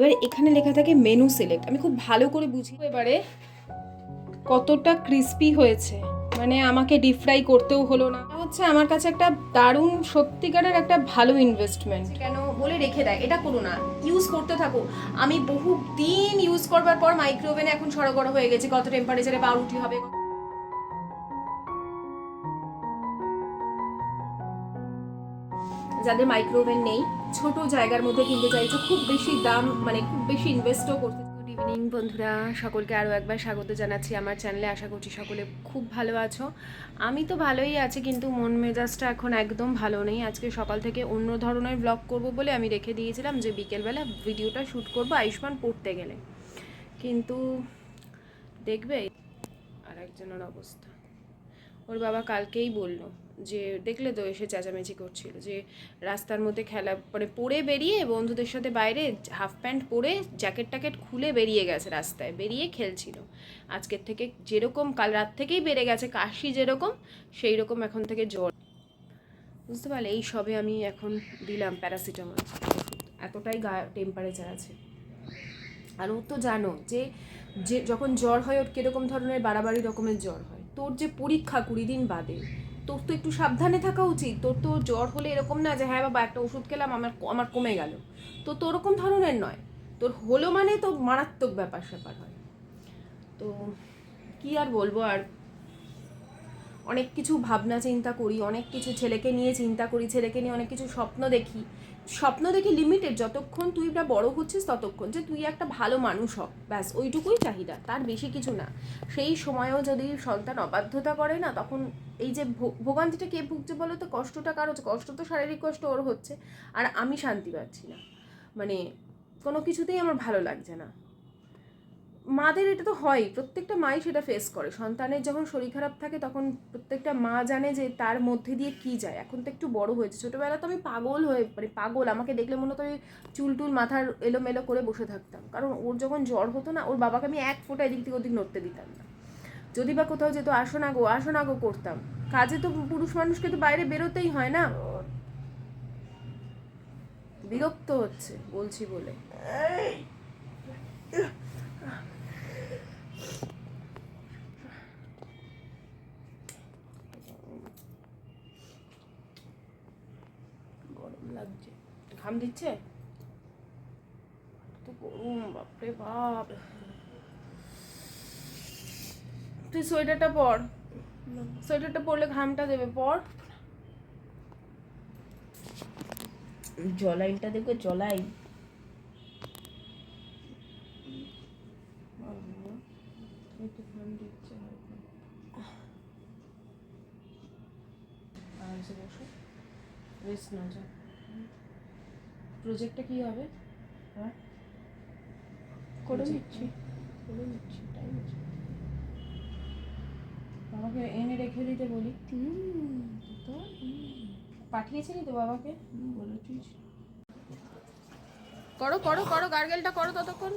এবারে এখানে লেখা থাকে মেনু সিলেক্ট আমি খুব ভালো করে বুঝি এবারে কতটা ক্রিস্পি হয়েছে। মানে আমাকে ডিপ ফ্রাই করতেও হলো না। হচ্ছে আমার কাছে একটা দারুণ, সত্যিকারের একটা ভালো ইনভেস্টমেন্ট কেন বলে রেখে দেয়? এটা করো না। ইউজ করতে থাকো। আমি বহু দিন ইউজ করবার পর মাইক্রোওভেনে এখন সরগড় হয়ে গেছে। কত টেম্পারেচারে পাউরুটি হবে যাদের মাইক্রোওভেন নেই, ছোট জায়গার মধ্যে কিনতে চাইছো, খুব বেশি দাম মানে খুব বেশি ইনভেস্টও করতে গুড ইভিনিং বন্ধুরা। সকলকে আরও একবার স্বাগত জানাচ্ছি আমার চ্যানেলে আশা করছি সকলে খুব ভালো আছো। আমি তো ভালোই আছি, কিন্তু মন মেজাজটা এখন একদম ভালো নেই। আজকে সকাল থেকে অন্য ধরনের ব্লগ করব বলে আমি রেখে দিয়েছিলাম যে বিকেলবেলা ভিডিওটা শ্যুট করব আয়ুষ্মান পড়তে গেলে। কিন্তু দেখবে আর একজনের অবস্থা। ওর বাবা কালকেই বলল যে দেখলে তো এসে চেঁচামেচি করছিল যে রাস্তার মধ্যে খেলা মানে পরে বেরিয়ে বন্ধুদের সাথে বাইরে হাফ প্যান্ট পরে জ্যাকেট ট্যাকেট খুলে বেরিয়ে গেছে রাস্তায়, বেরিয়ে খেলছিল। আজকের থেকে যেরকম কাল রাত থেকেই বেড়ে গেছে, কাশি যেরকম, সেই রকম এখন থেকে জ্বর। বুঝতে পারলে এই সবে আমি এখন দিলাম প্যারাসিটামল। এতটাই গা টেম্পারেচার আছে। আর ও তো জানো যে যে যখন জ্বর হয় ওর কীরকম ধরনের বাড়াবাড়ি রকমের জ্বর হয়। তোর যে পরীক্ষা কুড়ি দিন বাদে তোর তো একটু সাবধানে থাকা উচিত। তোর তো জ্বর হলে এরকম না যে হ্যাঁ বাবা, একটা ওষুধ খেলাম, আমার আমার কমে গেল। তো তো ওরকম ধরনের নয়। তোর হলো মানে তো মারাত্মক ব্যাপার স্যাপার হয়। তো কি আর বলব আর? অনেক কিছু ভাবনা চিন্তা করি, অনেক কিছু ছেলেকে নিয়ে চিন্তা করি, ছেলেকে নিয়ে অনেক কিছু স্বপ্ন দেখি। স্বপ্ন দেখি লিমিটেড যতক্ষণ তুই না বড় হচ্ছিস ততক্ষণ যে তুই একটা ভালো মানুষ হ। ব্যাস, ওইটুকুই চাহিদা, তার বেশি কিছু না। সেই সময়ও যদি সন্তান অবাধ্যতা করে না, তখন এই যে ভোগান্তিটা কে ভুগছে বলো তো? কষ্টটা কারও কষ্ট তো শারীরিক কষ্ট ওর হচ্ছে। আর আমি শান্তি পাচ্ছি না। মানে কোনো কিছুতেই আমার ভালো লাগছে না। মাদের এটা তো হয় প্রত্যেকটা মাই সেটা ফেস করে। সন্তানের যখন শরীর খারাপ থাকে, তখন প্রত্যেকটা মা জানে যে তার মধ্যে দিয়ে কি যায়। এখন তো একটু বড় হয়েছে। ছোটোবেলা তো আমি পাগল হয়ে মানে পাগল, আমাকে দেখলে মনে হতো আমি চুল টুল মাথার এলোমেলো করে বসে থাকতাম। কারণ ওর যখন জ্বর হতো না, ওর বাবাকে আমি এক ফোঁটা এদিক থেকে ওদিক নড়তে দিতাম না। যদি বা কোথাও যেত, আসো না গো, আসো না গো করতাম। কাজে তো পুরুষ মানুষকে তো বাইরে বেরোতেই হয় না। বিরক্ত হচ্ছে, বলছি বলে গরম লাগছে ঘাম দিচ্ছে? তো গরম, বাপরে বাপ। তুই সোয়েটারটা পর। সোয়েটারটা পরলে ঘামটা দেবে, পর। জলাইনটা দেখবে, জলাইন। রেস্ট না যা। প্রজেক্টটা কি হবে? হ্যাঁ? করে নিচ্ছি। করে নিচ্ছি টাইম আছে। বাবাকে এনে রেখে দিতে বলি। তো পাঠিয়েছিলি তো বাবাকে? বলেছিস করো করো করো গার্গেলটা করো ততক্ষণ।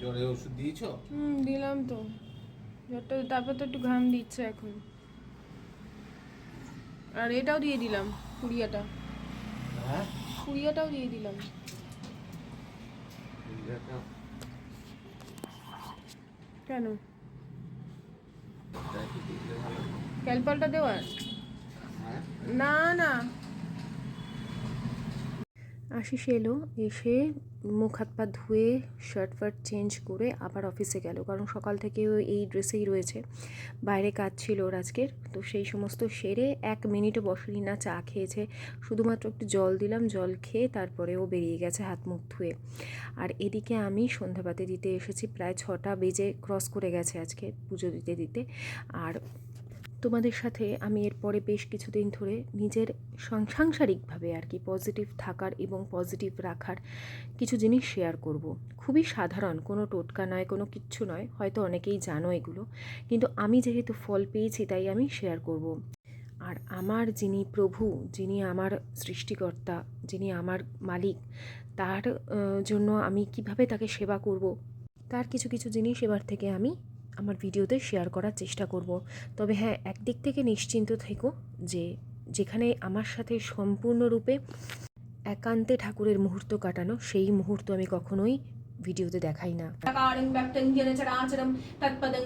জ্বরের ওষুধ দিয়েছ? হুম দিলাম তো। জ্বরটা তারপর তো একটু ঘাম দিচ্ছে এখন। আর এটাও দিয়ে দিলাম কুড়িয়াটা হ্যাঁ? কুড়িয়াটাও দিয়ে দিলাম। কেন? ক্যালপালটা দেওয়ার হ্যাঁ? না না। আশিস এলো এসে মুখ, হাত, পা ধুয়ে শার্ট ফার্ট চেঞ্জ করে আবার অফিসে গেল। কারণ সকাল থেকে এই ড্রেসেই রয়েছে। বাইরে কাজ ছিল ওর আজকের। তো সেই সমস্ত সেরে এক মিনিটও বসেনি, না চা খেয়েছে। শুধুমাত্র একটু জল দিলাম, জল খেয়ে তারপরে ও বেরিয়ে গেছে হাত মুখ ধুয়ে। আর এদিকে আমি সন্ধ্যাবাতি দিতে এসেছি। প্রায় ছটা বেজে ক্রস করে গেছে আজকে পুজো দিতে দিতে। আর তোমাদের সাথে আমি এরপরে বেশ কিছুদিন ধরে নিজের সাংসারিকভাবে আর কি পজিটিভ থাকার এবং পজিটিভ রাখার কিছু জিনিস শেয়ার করব। খুবই সাধারণ, কোনো টোটকা নয়, কোনো কিচ্ছু নয়, হয়তো অনেকেই জানো এগুলো কিন্তু আমি যেহেতু ফল পেয়েছি, তাই আমি শেয়ার করব। আর আমার যিনি প্রভু, যিনি আমার সৃষ্টিকর্তা, যিনি আমার মালিক, তার জন্য আমি কীভাবে তাকে সেবা করব, তার কিছু কিছু জিনিস এবার থেকে আমি আমার ভিডিওতে শেয়ার করার চেষ্টা করব। তবে হ্যাঁ একদিক থেকে নিশ্চিন্ত থেকো যে যেখানে আমার সাথে সম্পূর্ণরূপে একান্তে ঠাকুরের মুহূর্ত কাটানো, সেই মুহূর্ত আমি কখনোই ভিডিওতে দেখাই না। তৎপদং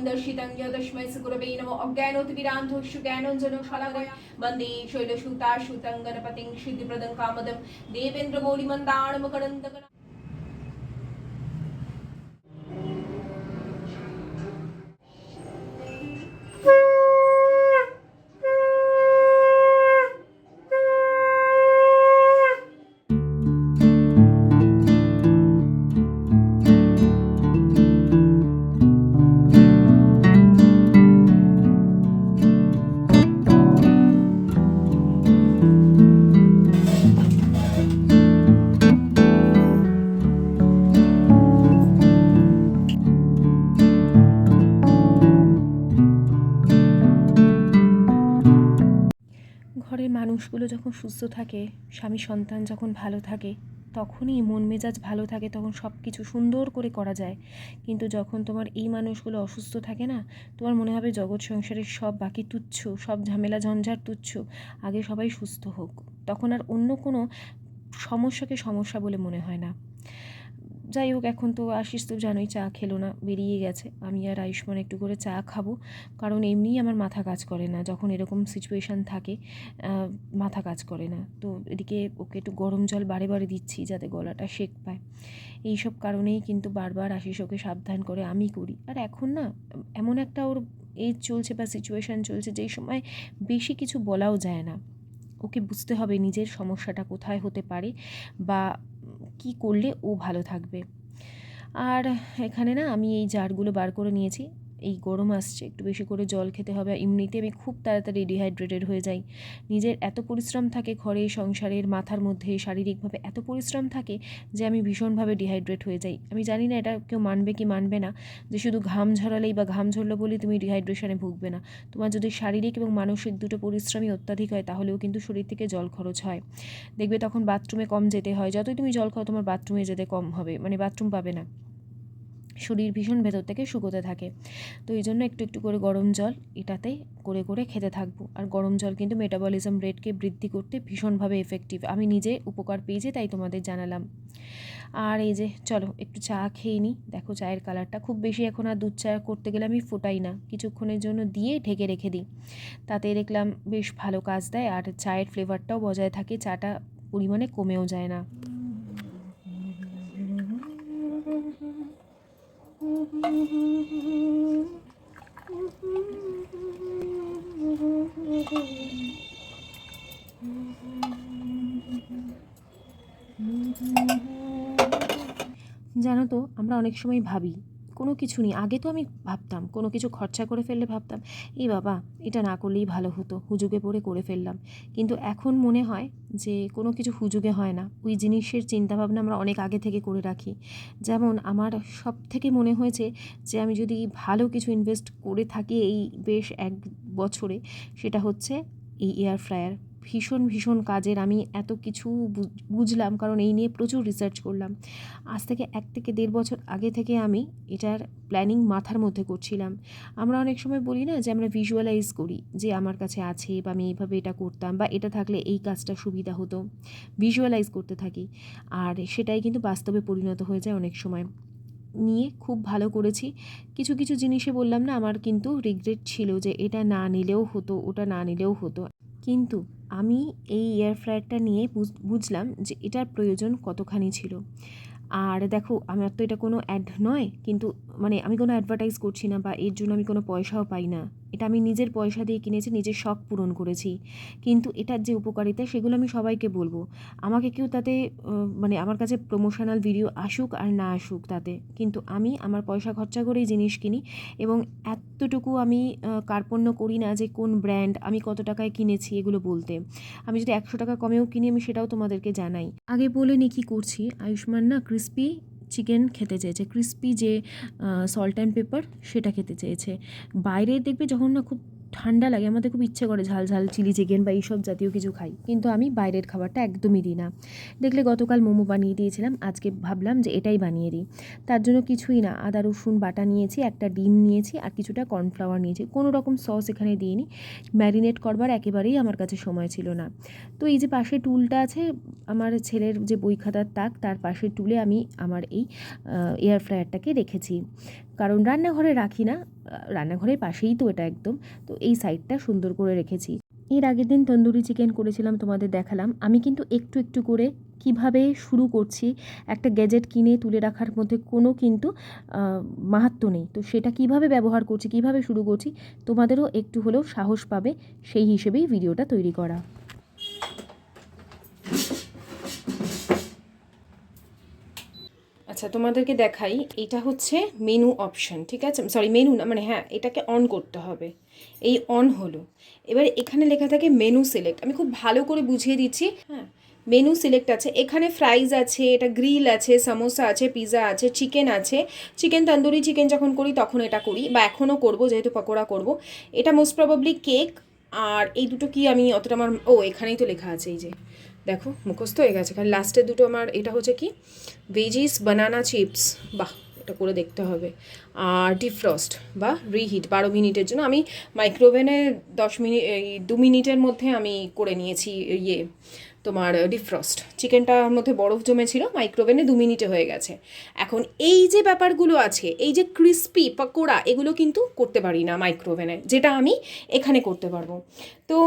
যখন সুস্থ থাকে, স্বামী সন্তান যখন ভালো থাকে, তখনই মন মেজাজ ভালো থাকে, তখন সব কিছু সুন্দর করে করা যায়। কিন্তু যখন তোমার এই মানুষগুলো অসুস্থ থাকে না, তোমার মনে হবে জগৎ সংসারের সব বাকি তুচ্ছ, সব ঝামেলা ঝঞ্ঝাট তুচ্ছ, আগে সবাই সুস্থ হোক। তখন আর অন্য কোনো সমস্যাকে সমস্যা বলে মনে হয় না। যাই হোক, এখন তো আশিস তো জানোই চা খেলো না, বেরিয়ে গেছে। আমি আর আয়ুষ্মান একটু করে চা খাব, কারণ এমনিই আমার মাথা কাজ করে না। যখন এরকম সিচুয়েশান থাকে মাথা কাজ করে না। তো এদিকে ওকে একটু গরম জল বারে বারে দিচ্ছি, যাতে গলাটা শেক পায়। এই সব কারণেই কিন্তু বারবার আশিস ওকে সাবধান করে আমি করি। আর এখন না, এমন একটা ওর এজ চলছে বা সিচুয়েশান চলছে, যেই সময় বেশি কিছু বলাও যায় না। ওকে বুঝতে হবে নিজের সমস্যাটা কোথায় হতে পারে বা কি করলে ও ভালো থাকবে। আর এখানে না আমি এই জারগুলো বার করে নিয়েছি। এই গরম আসছে, একটু বেশি করে জল খেতে হবে এমনিতে আমি খুব তাড়াতাড়ি ডিহাইড্রেটেড হয়ে যাই। নিজের এত পরিশ্রম থাকে ঘরে, সংসারের মাথার মধ্যে, শারীরিকভাবে এত পরিশ্রম থাকে যে আমি ভীষণভাবে ডিহাইড্রেট হয়ে যাই। আমি জানি না এটা কেউ মানবে কি মানবে না, যে শুধু ঘাম ঝরালেই বা ঘাম ঝরলো বলেই তুমি ডিহাইড্রেশনে ভুগবে না। তোমার যদি শারীরিক এবং মানসিক দুটো পরিশ্রমই অত্যাধিক হয়, তাহলেও কিন্তু শরীর থেকে জল খরচ হয়। দেখবে তখন বাথরুমে কম যেতে হয়। যতই তুমি জল খাও, তোমার বাথরুমে যেতে কম হবে মানে বাথরুম পাবে না। শরীর ভীষণ ভেতর থেকে শুকোতে থাকে। তো এই জন্য একটু একটু করে গরম জল এটাতে করে করে খেতে থাকব। আর গরম জল কিন্তু মেটাবলিজম রেটকে বৃদ্ধি করতে ভীষণভাবে এফেক্টিভ আমি নিজে উপকার পেয়েছি, তাই তোমাদের জানালাম। আর এই যে, চলো একটু চা খেয়ে নিই দেখো চায়ের কালারটা খুব বেশি এখন আর দুধ চা করতে গেলে আমি ফোটাই না। কিছুক্ষণের জন্য দিয়ে ঢেকে রেখে দিই। তাতে দেখলাম বেশ ভালো কাজ দেয়। আর চায়ের ফ্লেভারটাও বজায় থাকে। চাটা পরিমাণে কমেও যায় না। জানো তো আমরা অনেক সময় ভাবি কোনো কিছু নেই। আগে তো আমি ভাবতাম, কোনো কিছু খরচা করে ফেললে ভাবতাম, এই বাবা, এটা না করলেই ভালো হতো, হুজুগে পড়ে করে ফেললাম। কিন্তু এখন মনে হয় যে কোনো কিছু হুজুগে হয় না। ওই জিনিসের চিন্তাভাবনা আমরা অনেক আগে থেকে করে রাখি। যেমন আমার সব থেকে মনে হয়েছে যে আমি যদি ভালো কিছু ইনভেস্ট করে থাকি এই বেশ এক বছরে, সেটা হচ্ছে এই এয়ার ফ্রায়ার ভীষণ ভীষণ কাজের। আমি এত কিছু বুঝলাম, কারণ এই নিয়ে প্রচুর রিসার্চ করলাম। আজ থেকে এক থেকে দেড় বছর আগে থেকে আমি এটার প্ল্যানিং মাথার মধ্যে করছিলাম। আমরা অনেক সময় বলি না যে, আমরা ভিজুয়ালাইজ করি যে, আমার কাছে আছে বা আমি এইভাবে এটা করতাম বা এটা থাকলে এই কাজটা সুবিধা হতো। ভিজুয়ালাইজ করতে থাকি। আর সেটাই কিন্তু বাস্তবে পরিণত হয়ে যায় অনেক সময়। নিয়ে খুব ভালো করেছি। কিছু কিছু জিনিসে বললাম না, আমার কিন্তু রিগ্রেট ছিল যে, এটা না নিলেও হতো, ওটা না নিলেও হতো। কিন্তু আমি এই এয়ার ফ্রায়ারটা নিয়ে বুঝলাম যে এটার প্রয়োজন কতখানি ছিল। আর দেখো, আমার তো এটা কোনো অ্যাড নয়, কিন্তু মানে আমি কোনো অ্যাডভার্টাইজ করছি না বা এর জন্য আমি কোনো পয়সাও পাই না। এটা আমি নিজের পয়সা দিয়ে কিনেছি, নিজের শখ পূরণ করেছি। কিন্তু এটার যে উপকারিতা, সেগুলো আমি সবাইকে বলব। আমাকে কেউ তাতে মানে আমার কাছে প্রমোশনাল ভিডিও আসুক আর না আসুক তাতে। কিন্তু আমি আমার পয়সা খরচা করেই জিনিস কিনি এবং এতটুকু আমি কার্পণ্য করি না যে কোন ব্র্যান্ড আমি কত টাকায় কিনেছি এগুলো বলতে। আমি যদি একশো টাকা কমেও কিনি, আমি সেটাও তোমাদেরকে জানাই। আগে বলে নি কী করছি? আয়ুষ্মান না ক্রিস্পি চিকেন খেতে চেয়েছে ক্রিস্পি যে সল্ট অ্যান্ড পেপার সেটা খেতে চেয়েছে। বাইরে দেখবে যখন না খুব ঠান্ডা লাগে, আমাদের খুব ইচ্ছে করে ঝাল ঝাল চিলি চিকেন বা এইসব জাতীয় কিছু খাই, কিন্তু আমি বাইরের খাবারটা একদমই দিই না। দেখলে গতকাল মোমো বানিয়ে দিয়েছিলাম, আজকে ভাবলাম যে এটাই বানিয়ে দিই। তার জন্য কিছুই না, আদা, রসুন, বাটা নিয়েছি, একটা ডিম নিয়েছি আর কিছুটা কর্নফ্লাওয়ার নিয়েছি। কোনো রকম সস এখানে দিইনি, ম্যারিনেট করবার একেবারেই আমার কাছে সময় ছিল না। তো এই যে পাশে টুলটা আছে, আমার ছেলের যে বই খাতার তাক, তার পাশে টুলে আমি আমার এই এয়ার ফ্রায়ারটাকে রেখেছি। কারণ রান্নাঘরে রাখি না রান্নাঘরের পাশেই তো এটা একদম। তো এই সাইডটা সুন্দর করে রেখেছি। এর আগের দিন তন্দুরি চিকেন করেছিলাম তোমাদের দেখালাম। আমি কিন্তু একটু একটু করে কীভাবে শুরু করছি একটা গ্যাজেট কিনে তুলে রাখার মধ্যে কোনো কিন্তু আহ, মাহাত্ম্য নেই। তো সেটা কীভাবে ব্যবহার করছি কীভাবে শুরু করছি তোমাদেরও একটু হলেও সাহস পাবে সেই হিসেবেই ভিডিওটা তৈরি করা। আচ্ছা তোমাদেরকে দেখাই। এটা হচ্ছে মেনু অপশন ঠিক আছে? সরি মেনু না মানে হ্যাঁ এটাকে অন করতে হবে। এই অন হলো। এবার এখানে লেখা থাকে মেনু সিলেক্ট আমি খুব ভালো করে বুঝিয়ে দিচ্ছি। হ্যাঁ মেনু সিলেক্ট আছে। এখানে ফ্রাইজ আছে, এটা গ্রিল আছে সামোসা আছে পিৎজা আছে চিকেন আছে। চিকেন তন্দুরি চিকেন যখন করি, তখন এটা করি। বা এখনও করব, যেহেতু পকোড়া করব। এটা মোস্ট প্রবাবলি কেক আর এই দুটো কি আমি অতটা আমার ও, এখানেই তো লেখা আছে, এই যে। দেখো, মুখস্থ হয়ে গেছে। কারণ লাস্টের দুটো আমার, এটা হচ্ছে কি? ভেজিস বানানা চিপস বাহ, এটা করে দেখতে হবে। আর ডিফ্রস্ট বা রিহিট বারো মিনিটের জন্য। আমি মাইক্রোওভেনে দশ মিনিট দু মিনিটের মধ্যে আমি করে নিয়েছি ইয়ে তোমার ডিফ্রস্ট চিকেনটার মধ্যে বরফ জমেছিল মাইক্রোওভেনে দু মিনিটে হয়ে গেছে। এখন এই যে ব্যাপারগুলো আছে, এই যে ক্রিস্পি পকোড়া, এগুলো কিন্তু করতে পারি না মাইক্রোওভেনে যেটা আমি এখানে করতে পারব। তো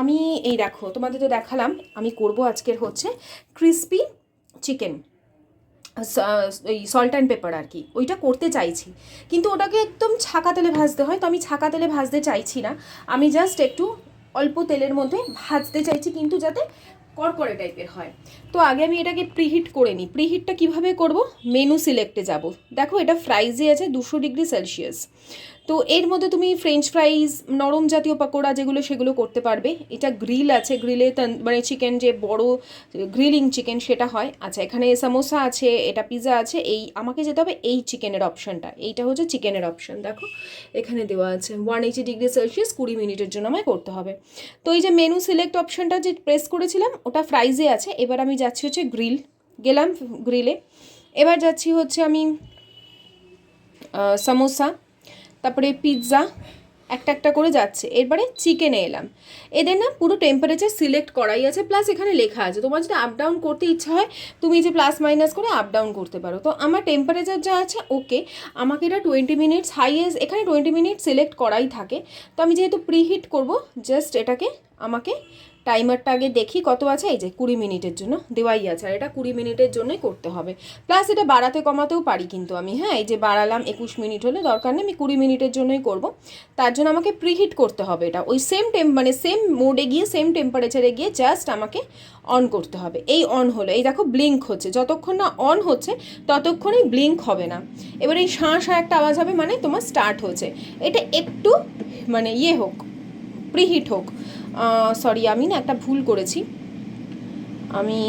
আমি, এই দেখো, তোমাদের তো দেখালাম, আমি করব আজকের হচ্ছে ক্রিস্পি চিকেন এই সল্ট অ্যান্ড পেপার আর কি, ওইটা করতে চাইছি। কিন্তু ওটাকে একদম ছাকা তেলে ভাজতে হয়, তো আমি ছাকা তেলে ভাজতে চাইছি না। আমি জাস্ট একটু অল্প তেলের মধ্যে ভাজতে চাইছি, কিন্তু যাতে কড়কড়ে টাইপের হয়। তো আগে আমি এটাকে প্রিহিট করে নিই। প্রিহিটটা কীভাবে করব? মেনু সিলেক্টে যাব। দেখো এটা ফ্রাইজে আছে দুশো ডিগ্রি সেলসিয়াস তো এর মধ্যে তুমি ফ্রেঞ্চ ফ্রাইজ নরম জাতীয় পাকোড়া যেগুলো সেগুলো করতে পারবে। এটা গ্রিল আছে। গ্রিলে মানে চিকেন যে বড় গ্রিলিং চিকেন সেটা হয়। আচ্ছা এখানে সামোসা আছে, এটা পিৎজা আছে। এই আমাকে যেতে হবে এই চিকেনের অপশানটা এইটা হচ্ছে চিকেনের অপশান দেখো, এখানে দেওয়া আছে ওয়ান এইটি ডিগ্রি সেলসিয়াস কুড়ি মিনিটের জন্য আমায় করতে হবে। তো এই যে মেনু সিলেক্ট অপশানটা যে প্রেস করেছিলাম, ওটা ফ্রাইজে আছে। এবার আমি যাচ্ছি হচ্ছে গ্রিল, গেলাম গ্রিলে। এবার যাচ্ছি হচ্ছে আমি সামোসা, তারপরে পিৎজা, একটা একটা করে যাচ্ছে। এরপরে চিকেনে এলাম। এদের না পুরো টেম্পারেচার সিলেক্ট করাই আছে প্লাস এখানে লেখা আছে। তোমার যদি আপ ডাউন করতে ইচ্ছা হয়, তুমি যে প্লাস মাইনাস করে আপ ডাউন করতে পারো। তো আমার টেম্পারেচার যা আছে ওকে আমাকে এটা টোয়েন্টি মিনিটস হাইয়েস্ট এখানে টোয়েন্টি মিনিট সিলেক্ট করাই থাকে। তো আমি যেহেতু প্রিহিট করব জাস্ট এটাকে আমাকে টাইমারটা আগে দেখি কত আছে, এই যে কুড়ি মিনিটের জন্য, দেওয়াই আছে, আর এটা কুড়ি মিনিটের জন্যই করতে হবে। প্লাস এটা বাড়াতে কমাতেও পারি কিন্তু আমি হ্যাঁ এই যে বাড়ালাম একুশ মিনিট হলে দরকার নেই, আমি কুড়ি মিনিটের জন্যই করব। তার জন্য আমাকে প্রিহিট করতে হবে এটা। ওই সেম টেম মানে সেম মোডে গিয়ে সেম টেম্পারেচারে গিয়ে জাস্ট আমাকে অন করতে হবে। এই অন হলো, এই দেখো ব্লিঙ্ক হচ্ছে, যতক্ষণ না অন হচ্ছে, ততক্ষণই ব্লিঙ্ক হবে না। এবার এই শাঁ শাঁ একটা আওয়াজ হবে মানে তোমার স্টার্ট হচ্ছে। এটা একটু মানে ইয়ে হোক প্রিহিট হোক। সরি আমি না একটা ভুল করেছি। আমি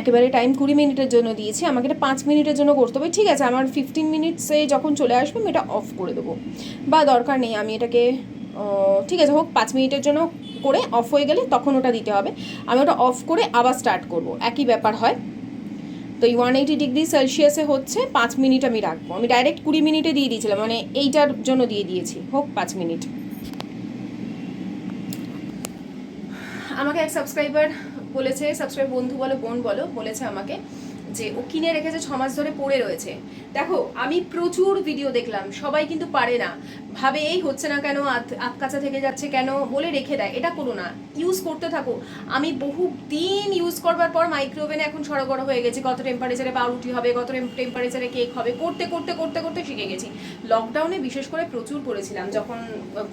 একেবারে টাইম কুড়ি মিনিটের জন্য দিয়েছি। আমাকে এটা পাঁচ মিনিটের জন্য করতে হবে। ঠিক আছে, আমার ফিফটিন মিনিটসে যখন চলে আসবে, আমি এটা অফ করে দেবো। বা দরকার নেই, আমি এটাকে ঠিক আছে, হোক, পাঁচ মিনিটের জন্য করে অফ হয়ে গেলে তখন ওটা দিতে হবে। আমি ওটা অফ করে আবার স্টার্ট করব। একই ব্যাপার হয়। তো এই ওয়ান এইটি ডিগ্রি সেলসিয়াসে হচ্ছে পাঁচ মিনিট আমি রাখব। আমি ডাইরেক্ট কুড়ি মিনিটে দিয়ে দিয়েছিলাম মানে এইটার জন্য দিয়ে দিয়েছি। হোক, পাঁচ মিনিট। আমাকে এক সাবস্ক্রাইবার বলেছে সাবস্ক্রাইব বন্ধু বলো, বোন বলো, বলেছে আমাকে যে ও কিনে রেখেছে ছ মাস ধরে পড়ে রয়েছে। দেখো, আমি প্রচুর ভিডিও দেখলাম, সবাই কিন্তু পারে না। ভাবে এই হচ্ছে না কেন আত- কাঁচা থেকে যাচ্ছে কেন, বলে রেখে দেয়, এটা করো না ইউজ করতে থাকো। আমি বহু দিন ইউজ করবার পর মাইক্রোওভেনে এখন সড়গড় হয়ে গেছে, কত টেম্পারেচারে পাউরুটি হবে, কত টেম্পারেচারে কেক হবে, করতে করতে করতে করতে শিখে গেছি। লকডাউনে বিশেষ করে প্রচুর করেছিলাম যখন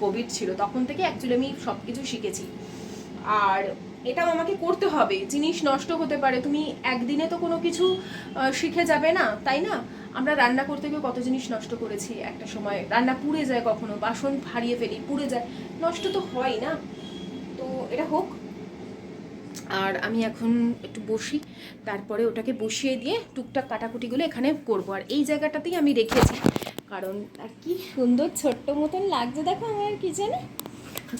কোভিড ছিল, তখন থেকে অ্যাকচুয়ালি আমি সব কিছু শিখেছি। আর এটাও আমাকে করতে হবে, জিনিস নষ্ট হতে পারে, তুমি একদিনে তো কোনো কিছু শিখে যাবে না, তাই না? আমরা রান্না করতে গিয়ে কত জিনিস নষ্ট করেছি, একটা সময় রান্না পুড়ে যায় কখনো, বাসন হারিয়ে ফেলি, পুড়ে যায়, নষ্ট তো হয় না। তো এটা হোক। আর আমি এখন একটু বসি, তারপরে ওটাকে বসিয়ে দিয়ে টুকটাক কাটাকুটিগুলো এখানে করব। আর এই জায়গাটাতেই আমি রেখেছি, কারণ আর কি সুন্দর, ছোট্ট মতন লাগছে। দেখো আমার কিচেনে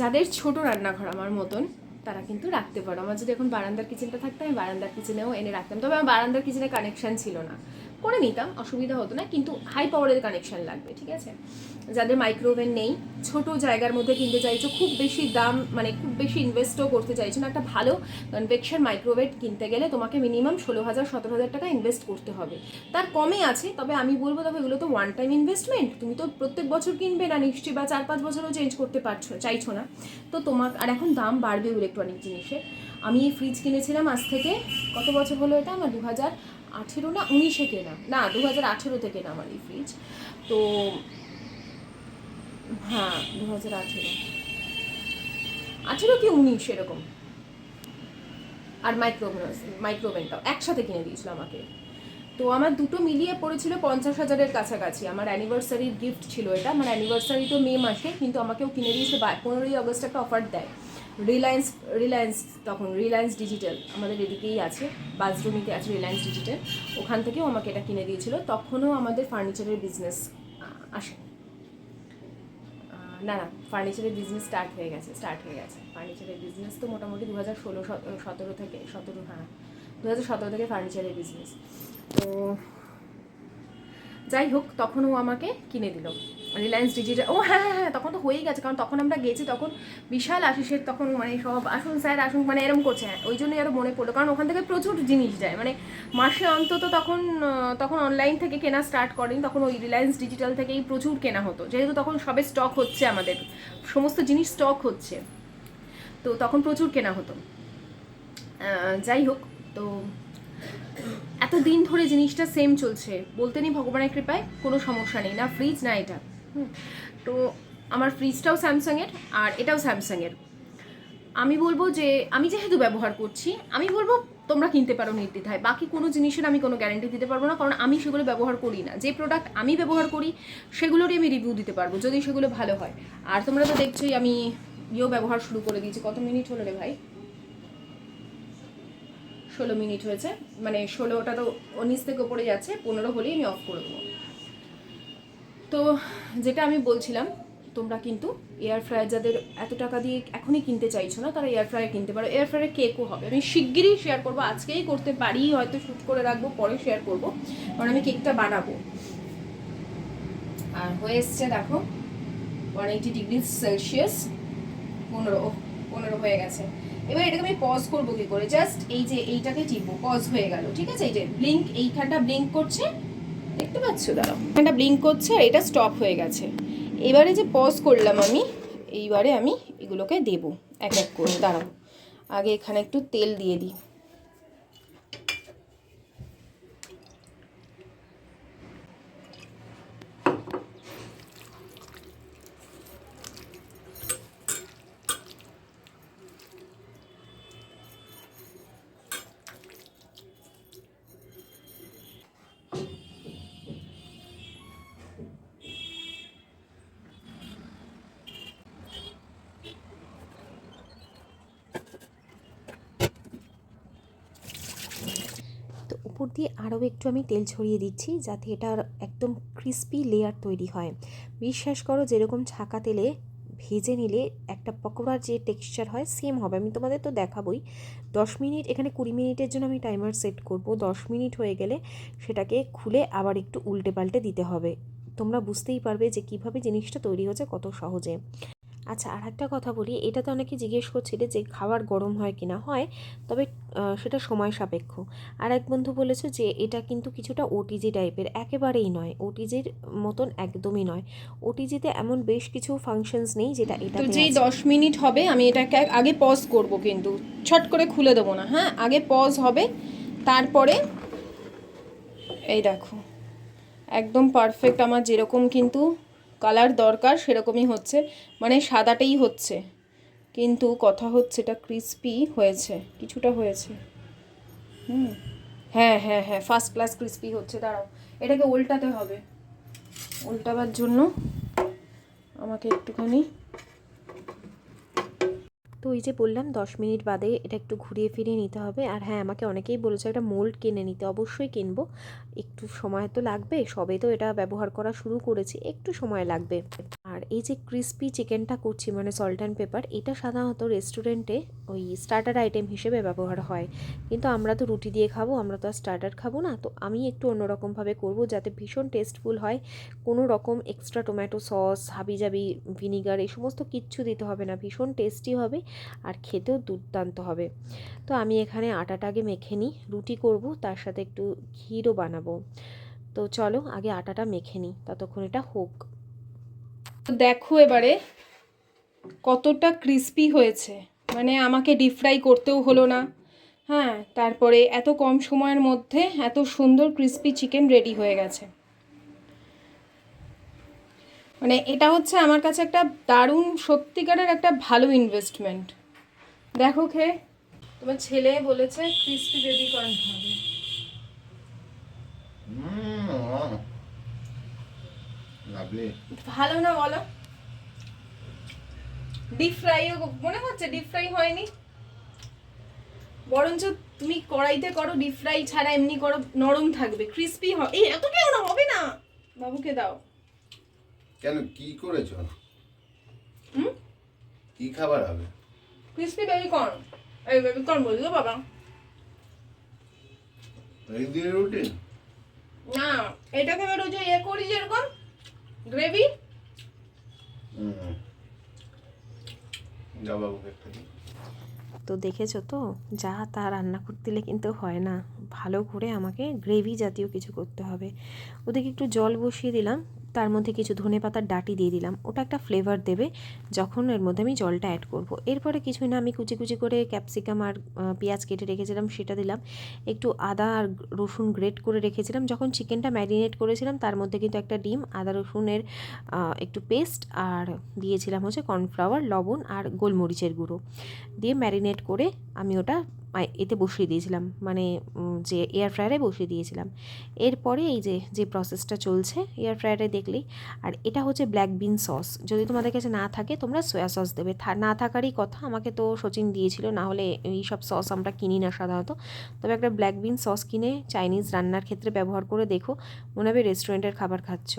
যাদের ছোট রান্নাঘর আমার মতন। তারা কিন্তু রাখতে পারো। আমার যদি এখন বারান্দার কিচেনটা থাকতো, আমি বারান্দার কিচেনেও এনে রাখতাম। তবে আমার বারান্দার কিচেনে কানেকশান ছিল না। করে নিতাম, অসুবিধা হতো না, কিন্তু হাই পাওয়ারের কানেকশান লাগবে, ঠিক আছে? যাদের মাইক্রোওভেন নেই, ছোট জায়গার মধ্যে কিনতে চাইছো, খুব বেশি দাম মানে খুব বেশি ইনভেস্টও করতে চাইছো না, একটা ভালো কনভেকশন মাইক্রোওয়েভ কিনতে গেলে তোমাকে মিনিমাম ষোলো হাজার, সতেরো হাজার টাকা ইনভেস্ট করতে হবে। তার কমে আছে, তবে আমি বলব, তবে এগুলো তো ওয়ান টাইম ইনভেস্টমেন্ট তুমি তো প্রত্যেক বছর কিনবে না, নিশ্চয়ই, বা চার পাঁচ বছরও চেঞ্জ করতে পারছ, চাইছো না। তো তোমার, আর এখন দাম বাড়বে ইলেকট্রনিক জিনিসের আমি এই ফ্রিজ কিনেছিলাম আজ থেকে, কত বছর হলো এটা? আমার দু হাজার আঠেরো না উনিশে কেনা। না দু হাজার আঠেরোতে কেনা আমার এই ফ্রিজ তো হ্যাঁ দু হাজার আঠেরো। আঠেরো কি উনিশ এরকম? আর মাইক্রোওভেন মাইক্রোওভেনটাও একসাথে কিনে দিয়েছিল আমাকে। তো আমার দুটো মিলিয়ে পড়েছিল পঞ্চাশ হাজারের কাছাকাছি। আমার অ্যানিভার্সারির গিফট ছিল এটা। আমার অ্যানিভার্সারি তো মে মাসে, কিন্তু আমাকেও কিনে দিয়েছে পনেরোই আগস্ট একটা অফার দেয়। রিলায়েন্স রিলায়েন্স তখন রিলায়েন্স ডিজিটাল আমাদের এদিকেই আছে বাজরুমিতে আছে রিলায়েন্স ডিজিটাল ওখান থেকেও আমাকে এটা কিনে দিয়েছিল। তখনও আমাদের ফার্নিচারের বিজনেস আসে। না না ফার্নিচারের বিজনেস স্টার্ট হয়ে গেছে স্টার্ট হয়ে গেছে। ফার্নিচারের বিজনেস তো মোটামুটি দু হাজার ষোলো, সতেরো থেকে, সতেরো হ্যাঁ দু হাজার সতেরো থেকে ফার্নিচারের বিজনেস তো যাই হোক, তখন ও আমাকে কিনে দিল। রিলায়েন্স ডিজিটাল ও হ্যাঁ হ্যাঁ হ্যাঁ তখন তো হয়েই গেছে, কারণ তখন আমরা গেছি তখন বিশাল আশিসের তখন মানে সব, আসুন স্যার, আসুন মানে এরম করছে হ্যাঁ ওই জন্যই আরও মনে পড়ল, কারণ ওখান থেকে প্রচুর জিনিস যায় মানে মাসে অন্তত তখন তখন অনলাইন থেকে কেনা স্টার্ট করেন, তখন ওই রিলায়েন্স ডিজিটাল থেকেই প্রচুর কেনা হতো, যেহেতু তখন সবে স্টক হচ্ছে আমাদের, সমস্ত জিনিস স্টক হচ্ছে, তো তখন প্রচুর কেনা হতো। যাই হোক, তো এত দিন ধরে জিনিসটা সেম চলছে। বলতে নেই ভগবানের কৃপায়, কোনো সমস্যা নেই। না ফ্রিজ না এটা। তো আমার ফ্রিজটাও স্যামসাংয়ের আর এটাও স্যামসাংয়ের। আমি বলব যে, আমি যেহেতু ব্যবহার করছি, আমি বলব তোমরা কিনতে পারো নির্দ্বিধায়। বাকি কোনো জিনিসের আমি কোনো গ্যারেন্টি দিতে পারব না, কারণ আমি সেগুলো ব্যবহার করি না। যে প্রোডাক্ট আমি ব্যবহার করি, সেগুলোরই আমি রিভিউ দিতে পারব, যদি সেগুলো ভালো হয়। আর তোমরা তো দেখছোই, আমি ইয়েও ব্যবহার শুরু করে দিয়েছি। কত মিনিট হলো রে ভাই? ষোলো মিনিট হয়েছে। মানে ষোলোটা তো নিচ থেকে ওপরে যাচ্ছে, পনেরো হলেই আমি অফ করে দেবো। তো যেটা আমি বলছিলাম, তোমরা কিন্তু এয়ার ফ্রায়ার যাদের এত টাকা দিয়ে এখনই কিনতে চাইছো না, তারা এয়ার ফ্রায়ার কিনতে পারো। এয়ার ফ্রায়ার কেকও হবে। আমি শিগগিরই শেয়ার করব। আজকেই করতে পারি, হয়তো শ্যুট করে রাখব, পরে শেয়ার করব। কারণ আমি কেকটা বানাবো। আর হয়ে এসছে, দেখো ওয়ান এইটি ডিগ্রি সেলসিয়াস পনেরো পনেরো হয়ে গেছে। এবার এটাকে আমি পজ করব কি করে? জাস্ট এই যে এইটাকে টিপবো। পজ হয়ে গেল, ঠিক আছে? এই যে ব্লিঙ্ক এইখানটা ব্লিঙ্ক করছে। দেখতে পাচ্ছ? দাঁড়াও। এখানটা ব্লিঙ্ক করছে আর এটা স্টপ হয়ে গেছে। এবারে যে পজ করলাম আমি, এইবারে আমি এগুলোকে দেব। এক এক করে, দাঁড়াও। আগে এখানে একটু তেল দিয়ে দিই। দিয়ে আরও একটু আমি তেল ছড়িয়ে দিচ্ছি যাতে এটার একদম ক্রিস্পি লেয়ার তৈরি হয়। বিশ্বাস করো যেরকম ছাকা তেলে ভেজে নিলে একটা পকোড়ার যে টেক্সচার হয় সেম হবে। আমি তোমাদের তো দেখাবই। দশ মিনিট, এখানে কুড়ি মিনিটের জন্য আমি টাইমার সেট করব। দশ মিনিট হয়ে গেলে সেটাকে খুলে আবার একটু উল্টে পাল্টে দিতে হবে। তোমরা বুঝতেই পারবে যে কীভাবে জিনিসটা তৈরি হচ্ছে কত সহজে। আচ্ছা আর একটা কথা বলি। এটা তো অনেকে জিজ্ঞেস করছিলে যে খাবার গরম হয় কি না হয় তবে সেটা সময় সাপেক্ষ। আর এক বন্ধু বলেছে যে এটা কিন্তু কিছুটা ওটিজি টাইপের। একেবারেই নয়। ওটিজির মতন একদমই নয়। ওটিজিতে এমন বেশ কিছু ফাংশনস নেই যেটা এটা তো যেই দশ মিনিট হবে আমি এটাকে আগে পজ করব কিন্তু। ছট করে খুলে দেবো না হ্যাঁ? আগে পজ হবে তারপরে এই দেখো। একদম পারফেক্ট আমার যেরকম কিন্তু কালার দরকার সেরকমই হচ্ছে। মানে সাদাটাই হচ্ছে। কিন্তু কথা হচ্ছে এটা ক্রিসপি হয়েছে, কিছুটা হয়েছে। হুম। হ্যাঁ হ্যাঁ হ্যাঁ ফার্স্ট ক্লাস ক্রিসপি হচ্ছে, দাঁড়াও। এটাকে উল্টাতে হবে। উল্টাবার জন্য আমাকে একটুখানি তো ওই যে বললাম, দশ মিনিট বাদে এটা একটু ঘুরিয়ে ফিরিয়ে নিতে হবে। আর হ্যাঁ আমাকে অনেকেই বলেছে একটা মোল্ড কিনে নিতে, অবশ্যই কিনবো। একটু সময় তো লাগবে, সবে তো এটা ব্যবহার করা শুরু করেছি, একটু সময় লাগবে। এই যে ক্রিস্পি চিকেনটা করছি মানে সল্ট অ্যান্ড পেপার এটা সাধারণত রেস্টুরেন্টে ওই স্টার্টার আইটেম হিসেবে ব্যবহার হয়। কিন্তু আমরা তো রুটি দিয়ে খাব, আমরা তো আর স্টার্টার খাব না। তো আমি একটু অন্যরকমভাবে করব যাতে ভীষণ টেস্টফুল হয়। কোনো রকম এক্সট্রা টমেটো সস হাবিজাবি ভিনিগার এই সমস্ত কিচ্ছু দিতে হবে না। ভীষণ টেস্টি হবে আর খেতেও দুর্দান্ত হবে। তো আমি এখানে আটাটা আগে মেখে নিই, রুটি করব, তার সাথে একটু ক্ষীরও বানাবো। তো চলো আগে আটাটা মেখে নিই, ততক্ষণ এটা হোক। দেখো এবারে কতটা ক্রিস্পি হয়েছে। মানে আমাকে ডিপ ফ্রাই করতেও হলো না। হ্যাঁ তারপরে এত কম সময়ের মধ্যে এত সুন্দর ক্রিস্পি চিকেন রেডি হয়ে গেছে। মানে এটা হচ্ছে আমার কাছে একটা দারুণ, সত্যিকারের একটা ভালো ইনভেস্টমেন্ট দেখো খেয়ে তোমার ছেলে বলেছে ক্রিস্পি বেবি কর্ন হবে লাভলি। ভালো না বলো? ডিপ ফ্রাইও মনে হচ্ছে ডিপ ফ্রাই হয়নি। বরঞ্চ তুমি কড়াইতে করো ডিপ ফ্রাই ছাড়া এমনি করো নরম থাকবে ক্রিস্পি হবে এই এত কেউ না হবে না। বাবুকে দাও। কেন? কি করেছ? হুম? কি খাবার হবে? ক্রিস্পি বেবি কর্ন এই বেবি কর্ন বলি তো বাবা একদিনের রুটি? না এটাকে এবার ওই যে ইয়ে করি যেরকম গ্রেভি দিই। তো দেখেছ তো? যা তা রান্না করতে দিলে কিন্তু হয় না। ভালো করে আমাকে গ্রেভি জাতীয় কিছু করতে হবে। ওদিকে একটু জল বসিয়ে দিলাম। তার মধ্যে কিছু ধনে পাতার ডাটি দিয়ে দিলাম। ওটা একটা ফ্লেভার দেবে। যখন এর মধ্যে আমি জলটা অ্যাড করব। এরপরে কিছুই না, আমি কুচি কুচি করে ক্যাপসিকাম আর পেঁয়াজ কেটে রেখেছিলাম, সেটা দিলাম। একটু আদা আর রসুন গ্রেট করে রেখেছিলাম। যখন চিকেনটা ম্যারিনেট করেছিলাম, তার মধ্যে কিন্তু একটা ডিম, আদা রসুনের একটু পেস্ট আর দিয়েছিলাম হচ্ছে কর্নফ্লাওয়ার লবণ আর গোলমরিচের গুঁড়ো। দিয়ে ম্যারিনেট করে আমি ওটা এতে বসিয়ে দিয়েছিলাম। মানে যে এয়ার ফ্রায়ারে বসিয়ে দিয়েছিলাম। এরপরে এই যে যে প্রসেসটা চলছে এয়ার ফ্রায়ারে দেখলেই আর এটা হচ্ছে ব্ল্যাক বিন সস যদি তোমাদের কাছে না থাকে, তোমরা সয়া সস দেবে। না থাকারই কথা, আমাকে তো সচিন দিয়েছিল, না হলে এই সব সস আমরা কিনি না সাধারণত। তবে একটা ব্ল্যাক বিন সস কিনে চাইনিজ রান্নার ক্ষেত্রে ব্যবহার করে দেখো, মনে হবে রেস্টুরেন্টের খাবার খাচ্ছ।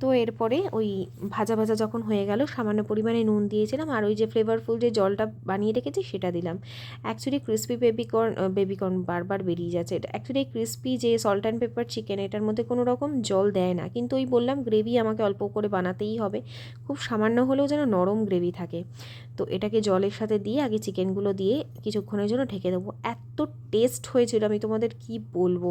তো এরপরে ওই ভাজা ভাজা যখন হয়ে গেল, সামান্য পরিমাণে নুন দিয়েছিলাম আর ওই যে ফ্লেভারফুল যে জলটা বানিয়ে রেখেছি সেটা দিলাম। অ্যাকচুয়ালি ক্রিস্পি বেবিকর্ন বেবিকর্ন বারবার বেরিয়ে যাচ্ছে। এটা অ্যাকচুয়ালি ক্রিস্পি যে সল্ট অ্যান্ড পেপার চিকেন এটার মধ্যে কোনো রকম জল দেয় না। কিন্তু ওই বললাম গ্রেভি আমাকে অল্প করে বানাতেই হবে। খুব সামান্য হলেও যেন নরম গ্রেভি থাকে। তো এটাকে জলের সাথে দিয়ে আগে চিকেনগুলো দিয়ে কিছুক্ষণের জন্য ঢেকে দেবো। এত টেস্ট হয়েছিল, আমি তোমাদের কি বলব?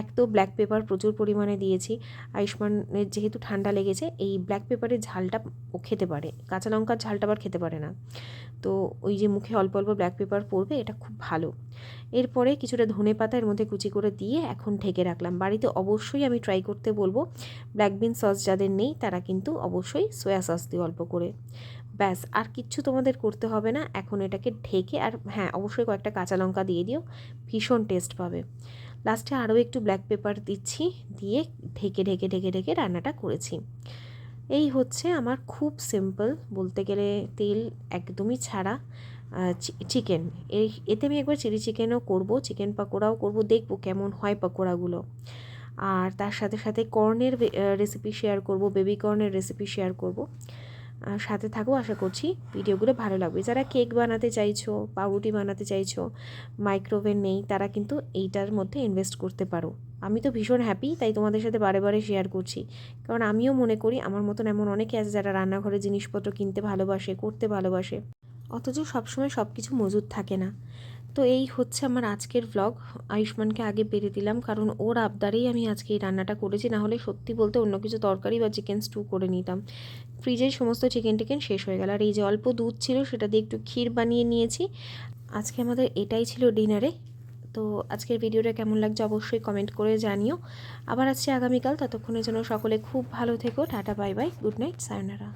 এক তো ব্ল্যাক পেপার প্রচুর পরিমাণে দিয়েছি। আয়ুষ্মানের যেহেতু ঠান্ডা লেগেছে, এই ব্ল্যাক পেপারের ঝালটা ও খেতে পারে। কাঁচা লঙ্কার ঝালটা আবার খেতে পারে না। তো ওই যে মুখে অল্প অল্প ব্ল্যাক পেপার পড়বে, এটা খুব ভালো। এরপরে কিছুটা ধনে পাতা এর মধ্যে কুচি করে দিয়ে এখন ঢেকে রাখলাম। বাড়িতে অবশ্যই আমি ট্রাই করতে বলব ব্ল্যাক বিন সস যাদের নেই তারা কিন্তু অবশ্যই সয়া সস দিয়ে অল্প করে। ব্যাস, আর কিচ্ছু তোমাদের করতে হবে না। এখন এটাকে ঢেকে, আর হ্যাঁ অবশ্যই কয়েকটা কাঁচা লঙ্কা দিয়ে দিও, ভীষণ টেস্ট পাবে। লাস্টে আরও একটু ব্ল্যাক পেপার দিচ্ছি, দিয়ে ঢেকে ঢেকে ঢেকে ঢেকে রান্নাটা করেছি। এই হচ্ছে আমার খুব সিম্পল বলতে গেলে তেল একদমই ছাড়া চিকেন এই, এতে আমি একবার চিলি চিকেনও করব চিকেন পকোড়াও করব, দেখব কেমন হয় পকোড়াগুলো। আর তার সাথে সাথে কর্নের রেসিপি শেয়ার করব বেবি কর্নের রেসিপি শেয়ার করব। সাথে থাকো, আশা করছি ভিডিওগুলো ভালো লাগবে। যারা কেক বানাতে চাইছো পাউরুটি বানাতে চাইছো মাইক্রোওয়েভ নেই, তারা কিন্তু এইটার মধ্যে ইনভেস্ট করতে পারো। আমি তো ভীষণ হ্যাপি তাই তোমাদের সাথে বারে বারে শেয়ার করছি। কারণ আমিও মনে করি, আমার মতন এমন অনেকে আছে যারা রান্নাঘরে জিনিসপত্র কিনতে ভালোবাসে, করতে ভালোবাসে। অথচ সবসময় সব কিছু মজুদ থাকে না। তো এই হচ্ছে আমার আজকের ব্লগ আয়ুষ্মানকে আগে বেড়ে দিলাম, কারণ ওর আবদারেই আমি আজকে এই রান্নাটা করেছি। না হলে সত্যি বলতে অন্য কিছু তরকারি বা চিকেন স্টু করে নিতাম। ফ্রিজের সমস্ত চিকেন টিকেন শেষ হয়ে গেল। আর এই যে অল্প দুধ ছিল, সেটা দিয়ে একটু ক্ষীর বানিয়ে নিয়েছি। আজকে আমাদের এটাই ছিল ডিনারে তো আজকের ভিডিওটা কেমন লাগছে অবশ্যই কমেন্ট করে জানিও। আবার আসছি আগামীকাল। ততক্ষণের জন্য সকলে খুব ভালো থেকো। Tata bye bye good night sayonara